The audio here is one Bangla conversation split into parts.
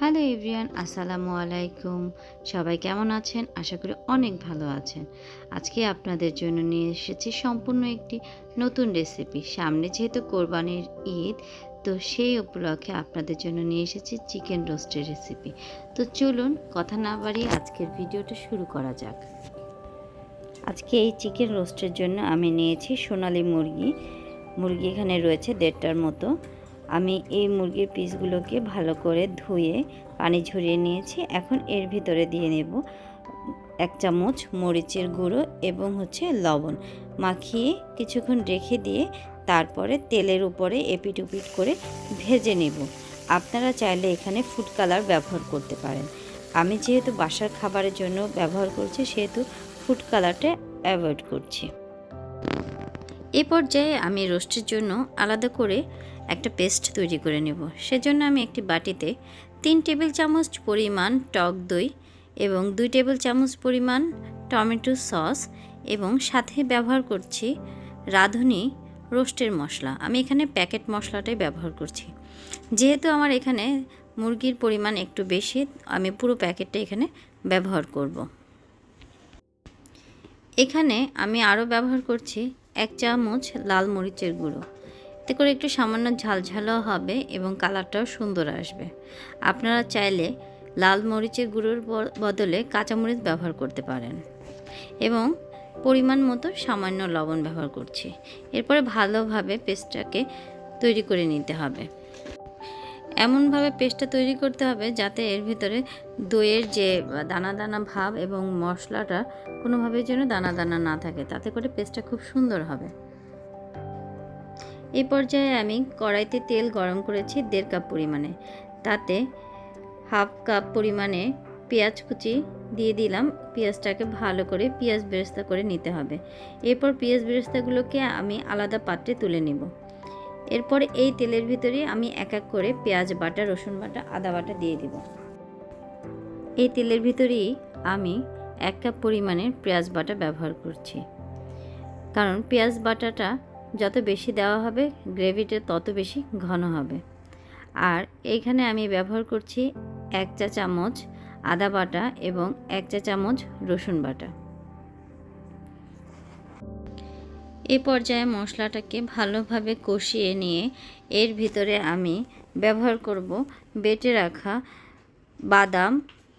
হ্যালো এভরিয়ান, আসসালামু আলাইকুম। সবাই কেমন আছেন? আশা করি অনেক ভালো আছেন। আজকে আপনাদের জন্য নিয়ে এসেছি সম্পূর্ণ একটি নতুন রেসিপি সামনে যেহেতু কোরবানির ঈদ, তো সেই উপলক্ষে আপনাদের জন্য নিয়ে এসেছি চিকেন রোস্টের রেসিপি তো চলুন কথা না বাড়িয়ে আজকের ভিডিওটা শুরু করা যাক। আজকে এই চিকেন রোস্টের জন্য আমি নিয়েছি সোনালি মুরগি। মুরগি এখানে রয়েছে দেড়টার মতো। আমি এই মুরগির পিসগুলোকে ভালো করে ধুয়ে পানি ঝরিয়ে নিয়েছি। এখন এর ভিতরে দিয়ে নেব এক চামচ মরিচের গুঁড়ো এবং হচ্ছে লবণ। মাখিয়ে কিছুক্ষণ রেখে দিয়ে তারপরে তেলের উপরে এপিট উপিট করে ভেজে নেব। আপনারা চাইলে এখানে ফুড কালার ব্যবহার করতে পারেন। আমি যেহেতু বাসার খাবারের জন্য ব্যবহার করছি, সেহেতু ফুড কালারটা অ্যাভয়েড করছি। এ পর্যায়ে আমি রোস্টের জন্য আলাদা করে একটা পেস্ট তৈরি করে নেব। সেজন্য আমি একটি বাটিতে তিন টেবিল চামচ পরিমাণ টক দই এবং দুই টেবিল চামচ পরিমাণ টমেটো সস এবং সাথে ব্যবহার করছি রাঁধুনি রোস্টের মশলা। আমি এখানে প্যাকেট মশলাটাই ব্যবহার করছি। যেহেতু আমার এখানে মুরগির পরিমাণ একটু বেশি, আমি পুরো প্যাকেটটা এখানে ব্যবহার করব। এখানে আমি আরও ব্যবহার করছি এক চামচ লাল মরিচের গুঁড়ো। এতে করে একটু সামান্য ঝালঝালও হবে এবং কালারটাও সুন্দর আসবে। আপনারা চাইলে লাল মরিচের গুঁড়োর বদলে কাঁচামরিচ ব্যবহার করতে পারেন। এবং পরিমাণ মতো সামান্য লবণ ব্যবহার করছি। এরপরে ভালোভাবে পেস্টটাকে তৈরি করে নিতে হবে। এমনভাবে পেস্টটা তৈরি করতে হবে যাতে এর ভিতরে দইয়ের যে দানা দানা ভাব এবং মশলাটা কোনোভাবে যেন দানা দানা না থাকে। তাতে করে পেস্টটা খুব সুন্দর হবে। এই পর্যায়ে আমি কড়াইতে তেল গরম করেছি দেড় কাপ পরিমাণে। তাতে হাফ কাপ পরিমাণে পেঁয়াজ কুচি দিয়ে দিলাম। পেঁয়াজটাকে ভালো করে পেঁয়াজ বেরেস্তা করে নিতে হবে। এরপর পেঁয়াজ বেরেস্তাগুলোকে আমি আলাদা পাত্রে তুলে নেব। এরপর এই তেলের ভিতরে আমি এক এক করে পেঁয়াজ বাটা, রসুন বাটা, আদা বাটা দিয়ে দিব। এই তেলের ভিতরেই আমি এক কাপ পরিমাণের পেঁয়াজ বাটা ব্যবহার করছি। কারণ পেঁয়াজ বাটাটা যত বেশি দেওয়া হবে, গ্রেভিটা তত বেশি ঘন হবে। আর এইখানে আমি ব্যবহার করছি এক চা চামচ আদা বাটা এবং এক চা চামচ রসুন বাটা। এই পর্যায়ে মশলাটাকে ভালোভাবে কষিয়ে নিয়ে এর ভিতরে আমি ব্যবহার করব বেটে রাখা বাদাম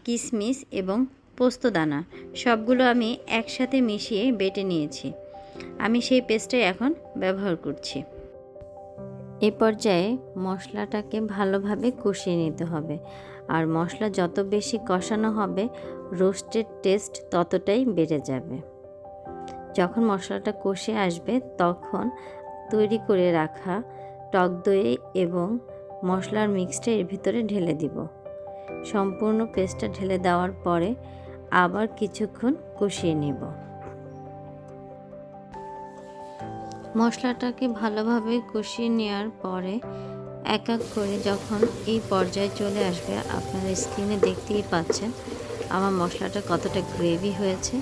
কিশমিশ এবং পোস্তদানা। সবগুলো আমি একসাথে মিশিয়ে বেটে নিয়েছি। আমি সেই পেস্টটাই এখন ব্যবহার করছি। এ পর্যায়ে মশলাটাকে ভালোভাবে কষিয়ে নিতে হবে। আর মশলা যত বেশি কষানো হবে, রোস্টের টেস্ট ততটাই বেড়ে যাবে। যখন মশলাটা কষে আসবে, তখন তৈরি করে রাখা টক দই এবং মশলার মিক্সটা এর ভিতরে ঢেলে দিব। সম্পূর্ণ পেস্টটা ঢেলে দেওয়ার পরে আবার কিছুক্ষণ কষিয়ে নেব। মশলাটাকে ভালোভাবে কষিয়ে নেওয়ার পরে এক এক করে যখন এই পর্যায়ে চলে আসবে, আপনারা স্ক্রিনে দেখতেই পাচ্ছেন আমার মশলাটা কতটা গ্রেভি হয়েছে।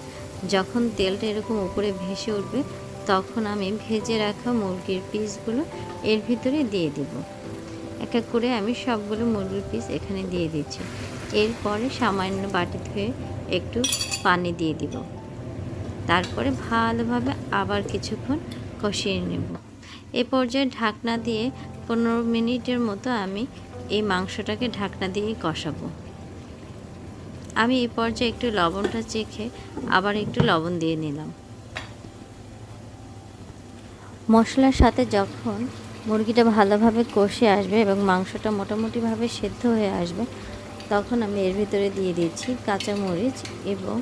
যখন তেলটা এরকম উপরে ভেসে উঠবে, তখন আমি ভেজে রাখা মুরগির পিসগুলো এর ভিতরে দিয়ে দিব। এক এক করে আমি সবগুলো মুরগির পিস এখানে দিয়ে দিচ্ছি। এরপরে সামান্য বাটি ধুয়ে একটু পানি দিয়ে দিব। তারপরে ভালোভাবে আবার কিছুক্ষণ কষিয়ে নেব। এ পর্যায়ে ঢাকনা দিয়ে পনেরো মিনিটের মতো আমি এই মাংসটাকে ঢাকনা দিয়ে কষাবো। আমি এই পর্যায়ে একটু লবণটা চেখে আবার একটু লবণ দিয়ে নিলাম। মশলার সাথে যখন মুরগিটা ভালোভাবে কষে আসবে এবং মাংসটা মোটামুটিভাবে সেদ্ধ হয়ে আসবে, তখন আমি এর ভিতরে দিয়ে দিচ্ছি কাঁচামরিচ এবং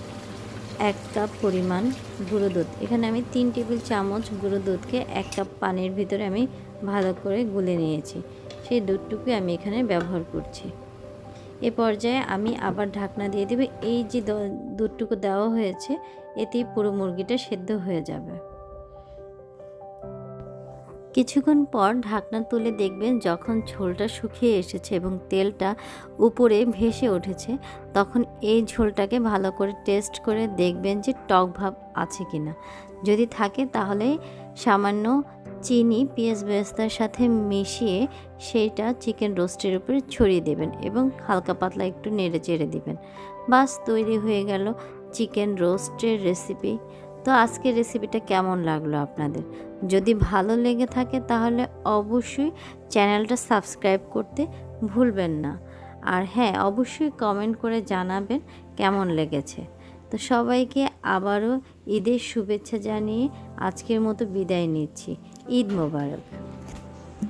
এক কাপ পরিমাণ গুঁড়ো দুধ। এখানে আমি তিন টেবিল চামচ গুঁড়ো দুধকে এক কাপ পানির ভিতরে আমি ভালো করে গুলে নিয়েছি। সেই দুধটুকু আমি এখানে ব্যবহার করছি। এ পর্যায়ে আমি আবার ঢাকনা দিয়ে দেবে। এই যে দুধটুকু দেওয়া হয়েছে, এতেই পুরো মুরগিটা সেদ্ধ হয়ে যাবে। কিছুক্ষণ পর ঢাকনা তুলে দেখবেন যখন ঝোলটা শুকিয়ে এসেছে এবং তেলটা উপরে ভেসে উঠেছে, তখন এই ঝোলটাকে ভালো করে টেস্ট করে দেখবেন যে টক ভাব আছে কি না যদি থাকে তাহলে সামান্য চিনি, পেঁয়াজ বেস্তার সাথে মিশিয়ে সেইটা চিকেন রোস্টের উপরে ছড়িয়ে দেবেন এবং হালকা পাতলা একটু নেড়ে চেড়ে দেবেন। বাস, তৈরি হয়ে গেল চিকেন রোস্টের রেসিপি তো আজকের রেসিপিটা কেমন লাগল আপনাদের? যদি ভালো লেগে থাকে তাহলে অবশ্যই চ্যানেলটা সাবস্ক্রাইব করতে ভুলবেন না। আর হ্যাঁ অবশ্যই কমেন্ট করে জানাবেন কেমন লেগেছে। তো সবাইকে আবারও ঈদের শুভেচ্ছা জানিয়ে আজকের মতো বিদায় নিচ্ছি। ঈদ মোবারক।